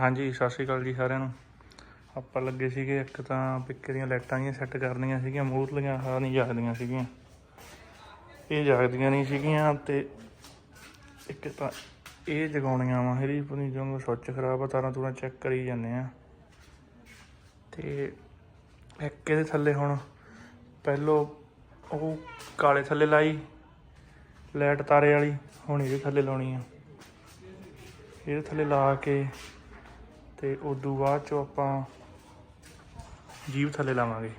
ਹਾਂਜੀ, ਸਤਿ ਸ਼੍ਰੀ ਅਕਾਲ ਜੀ ਸਾਰਿਆਂ ਨੂੰ। ਆਪਾਂ ਲੱਗੇ ਸੀਗੇ ਇੱਕ ਤਾਂ ਪਿੱਕੇ ਦੀਆਂ ਲਾਈਟਾਂ ਜੀਆਂ ਸੈੱਟ ਕਰਨੀਆਂ ਸੀਗੀਆਂ ਮੂਹਰਲੀਆਂ ਆਹ ਨਹੀਂ ਜਾਗਦੀਆਂ ਸੀਗੀਆਂ। ਇਹ ਜਾਗਦੀਆਂ ਨਹੀਂ ਸੀਗੀਆਂ ਤੇ ਇੱਕ ਤਾਂ ਇਹ ਜਗਾਉਣੀਆਂ ਵਾ ਹਰੀ ਪਨੀ ਜਦੋਂ ਸੁੱਚ ਖਰਾਬ ਆ, ਤਾਰਾਂ ਤੂਰਾਂ ਚੈੱਕ ਕਰੀ ਜਾਂਦੇ ਆ। ਤੇ ਇੱਕ ਇਹਦੇ ਥੱਲੇ ਹੁਣ ਪਹਿਲੋ ਉਹ ਕਾਲੇ ਥੱਲੇ ਲਾਈ, ਲਾਈਟ ਤਾਰੇ ਵਾਲੀ, ਹੁਣ ਇਹਦੇ ਥੱਲੇ ਲਾਉਣੀ ਆ। ਇਹਦੇ ਥੱਲੇ ਲਾ ਕੇ ਤੇ ਉਦੋਂ ਬਾਅਦ ਚੋਂ ਆਪਾਂ ਜੀਭ ਥੱਲੇ ਲਾਵਾਂਗੇ।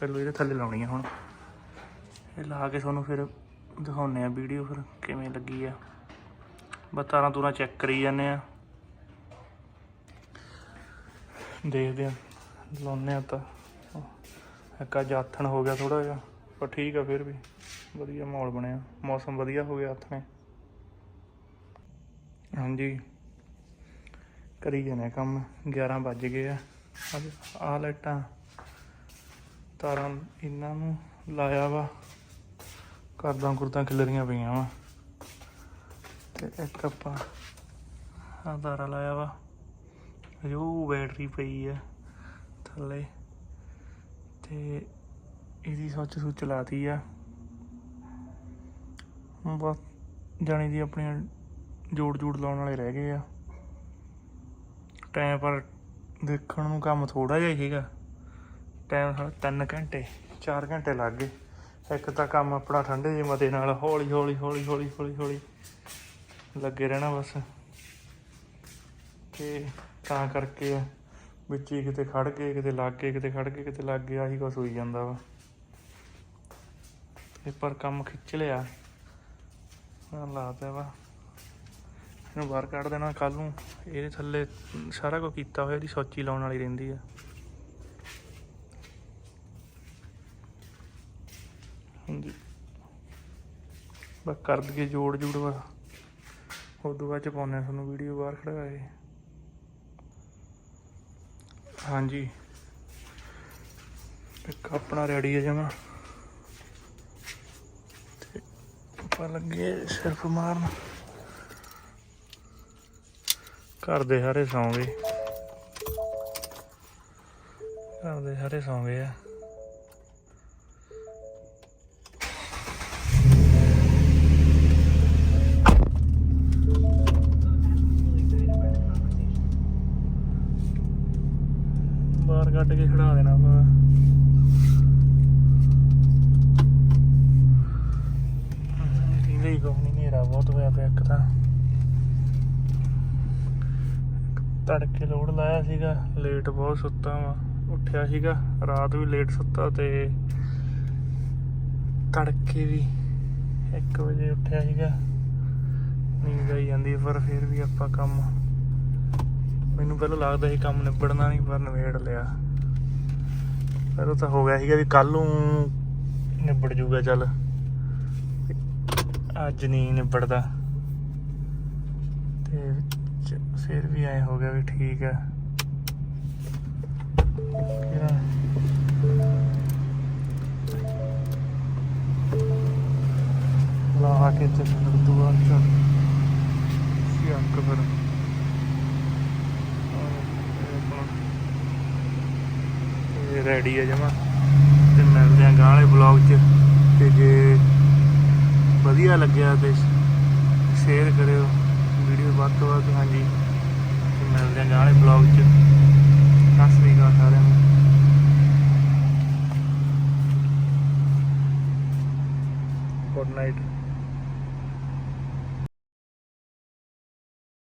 ਪਹਿਲਾਂ ਇਹਦੇ ਥੱਲੇ ਲਾਉਣੀ ਆ ਹੁਣ। ਇਹ ਲਾ ਕੇ ਤੁਹਾਨੂੰ ਫਿਰ ਦਿਖਾਉਂਦੇ ਆ ਵੀਡੀਓ ਫਿਰ ਕਿਵੇਂ ਲੱਗੀ ਆ। ਬਸ ਤਾਰਾਂ ਤੂਰਾਂ ਚੈੱਕ ਕਰੀ ਜਾਂਦੇ ਆ। ਦੇਖਦੇ ਆ। ਲਾਉਂਦੇ ਆ ਤਾਂ। ਇੱਕ ਅੱਜ ਆਥਣ ਹੋ ਗਿਆ ਥੋੜਾ ਜਿਹਾ, ਪਰ ਠੀਕ ਆ ਫਿਰ ਵੀ। ਵਧੀਆ ਮਾਹੌਲ ਬਣਿਆ। ਮੌਸਮ ਵਧੀਆ ਹੋ ਗਿਆ ਆਥਣੇ ਹਾਂਜੀ। ਕਰੀ ਜਾਣੇ ਕੰਮ 11 ਵੱਜ ਗਏ ਆ। ਅੱਜ ਆਹ ਲਾਈਟਾਂ, ਤਾਰਾਂ ਇਹਨਾਂ ਨੂੰ ਲਾਇਆ ਵਾ। ਕਰਦਾਂ ਕੁਰਦਾਂ ਖਿਲਰੀਆਂ ਪਈਆਂ ਵਾ। ਤੇ ਇੱਕ ਆਪਾਂ ਆਹ ਤਾਰਾ ਲਾਇਆ ਵਾ। ਜੋ ਬੈਟਰੀ ਪਈ ਆ ਥੱਲੇ। ਤੇ ਇਹਦੀ ਸੱਚ ਸੁੱਚ ਲਾਤੀ ਆ। ਹੁਣ ਬਸ ਜਾਣੀ ਦੀ ਆਪਣੀਆਂ ਜੋੜ ਜੋੜ ਲਾਉਣ ਵਾਲੇ ਰਹਿ ਗਏ ਆ। ਟਾਈਮ ਪਰ ਦੇਖਣ ਨੂੰ ਕੰਮ ਥੋੜਾ ਜਿਹਾ ਸੀਗਾ। ਟਾਈਮ ਸਾਡਾ 3 ਘੰਟੇ 4 ਘੰਟੇ ਲੱਗ ਗਏ। ਇੱਕ ਤਾਂ ਕੰਮ ਆਪਣਾ ਠੰਡੇ ਜਿਹੇ ਮਤੇ ਨਾਲ ਹੌਲੀ ਹੌਲੀ ਹੌਲੀ ਹੌਲੀ ਹੌਲੀ ਹੌਲੀ ਲੱਗੇ ਰਹਿਣਾ ਬਸ। ਤੇ ਤਾਂ ਕਰਕੇ ਆ, ਵਿੱਚ ਹੀ ਕਿਤੇ ਖੜ ਗਏ ਕਿਤੇ ਲੱਗ ਗਏ ਕਿਤੇ ਖੜ ਗਏ ਕਿਤੇ ਲੱਗ ਗਏ ਆਹੀ ਕੁਛ ਹੋਈ ਜਾਂਦਾ ਵਾ। ਤੇ ਪਰ ਕੰਮ ਖਿੱਚ ਲਿਆ। ਆਹ ਲਾਤਾ ਵਾ। ਇਹਨੂੰ ਬਾਹਰ ਕੱਢ ਦੇਣਾ ਕੱਲ ਨੂੰ। ਇਹਦੇ ਥੱਲੇ ਸਾਰਾ ਕੁਝ ਕੀਤਾ ਹੋਇਆ, ਇਹਦੀ ਸੋਚੀ ਲਾਉਣ ਵਾਲੀ ਰਹਿੰਦੀ ਆ। ਹਾਂਜੀ। ਬਸ ਕਰ ਦਈਏ ਜੋੜ ਜੋੜ ਵਾ ਉਦੋਂ ਬਾਅਦ ਚ ਪਾਉਂਦੇ ਆ ਤੁਹਾਨੂੰ ਵੀਡੀਓ ਬਾਹਰ ਖੜਾ ਕੇ ਹਾਂਜੀ। ਇੱਕ ਆਪਣਾ ਰੈਡੀ ਹੈ ਜਮਾ। ਤੇ ਆਪਾਂ ਲੱਗੇ ਸਿਰਫ ਮਾਰਨ। ਘਰ ਦੇ ਸਾਰੇ ਸੌਂ ਗਏ। ਘਰ ਦੇ ਸਾਰੇ ਸੌਂ ਗਏ ਆ। ਬਾਹਰ ਕੱਢ ਕੇ ਖੜਾ ਦੇਣਾ ਵਾ ਰੀਲੇ ਹੀ ਕੋਈ ਨੇਰਾ ਬਹੁਤ ਹੋਇਆ ਪਿਆ ਇੱਕ ਤਾਂ। ਤੜਕੇ ਲੋਡ ਲਾਇਆ ਸੀਗਾ ਲੇਟ ਬਹੁਤ ਸੁੱਤਾ ਵਾਂ, ਉੱਠਿਆ ਸੀਗਾ, ਰਾਤ ਵੀ ਲੇਟ ਸੁੱਤਾ ਤੇ ਤੜਕੇ ਵੀ 1 ਵਜੇ ਉੱਠਿਆ ਸੀਗਾ, ਨੀਂਦ ਆਈ ਜਾਂਦੀ ਪਰ ਫਿਰ ਵੀ ਆਪਾਂ ਕੰਮ ਮੈਨੂੰ ਪਹਿਲਾਂ ਲੱਗਦਾ ਸੀ ਕੰਮ ਨਿਬੜਨਾ ਨਹੀਂ, ਪਰ ਨਿਬੇੜ ਲਿਆ। ਪਹਿਲਾਂ ਤਾਂ ਹੋ ਗਿਆ ਸੀਗਾ ਵੀ ਕੱਲ ਨੂੰ ਨਿਬੜ ਜੂਗਾ, ਚੱਲ। ਅੱਜ ਨਹੀਂ ਨਿਬੜਦਾ ਤੇ ਚ- ਫਿਰ ਵੀ ਐ ਹੋ ਗਿਆ ਵੀ ਠੀਕ ਹੈ ਕਿਹੜਾ? ਲਾ ਕੇ ਤੇ ਫਿਰ ਦੁਆ ਚੱਲ ਸਿਆਕ ਫਿਰ? ਰੈਡੀ ਹੈ ਜਮਾ। ਤੇ ਮਿਲਦੇ ਆ ਗਾਂ ਵਾਲੇ ਬਲੌਗ 'ਚ। ਤੇ ਜੇ ਵਧੀਆ ਲੱਗਿਆ ਤੇ ਸ਼ੇਅਰ ਕਰਿਓ। ਵੀਡੀਓ ਵੱਧ ਤੋਂ ਵੱਧ, ਹਾਂਜੀ। ਮਿਲਦੇ ਆ ਗਾਂ ਬਲੌਗ 'ਚ। ਸਤਿ ਸ੍ਰੀ ਅਕਾਲ ਸਾਰਿਆਂ ਨੂੰ। Good night